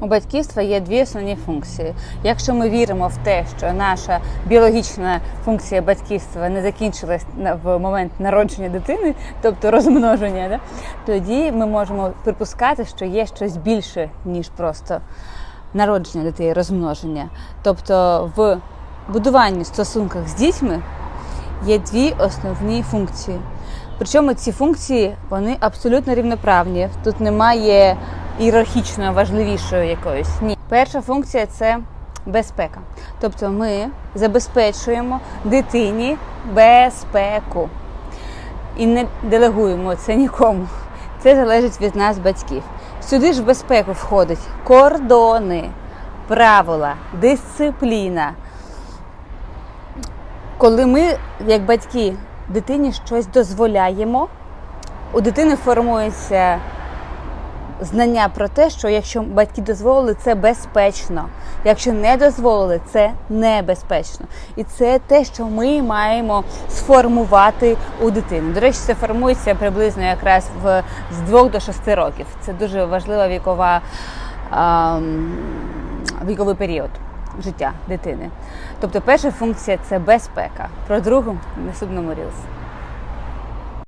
У батьківства є дві основні функції. Якщо ми віримо в те, що наша біологічна функція батьківства не закінчилась в момент народження дитини, тобто розмноження, да, тоді ми можемо припускати, що є щось більше, ніж просто народження дитини, розмноження. Тобто в будуванні стосунках з дітьми є дві основні функції. Причому ці функції вони абсолютно рівноправні. Тут немає ієрархічно важливішої якоїсь. Ні. Перша функція це безпека. Тобто ми забезпечуємо дитині безпеку і не делегуємо це нікому. Це залежить від нас, батьків. Сюди ж в безпеку входить кордони, правила, дисципліна. Коли ми, як батьки, дитині щось дозволяємо, у дитини формується знання про те, що якщо батьки дозволили, це безпечно. Якщо не дозволили, це небезпечно. І це те, що ми маємо сформувати у дитини. До речі, це формується приблизно якраз в з 2 до 6 років. Це дуже важлива вікова ам, віковий період життя дитини. Тобто, перша функція це безпека. Про другу в наступному рілсі.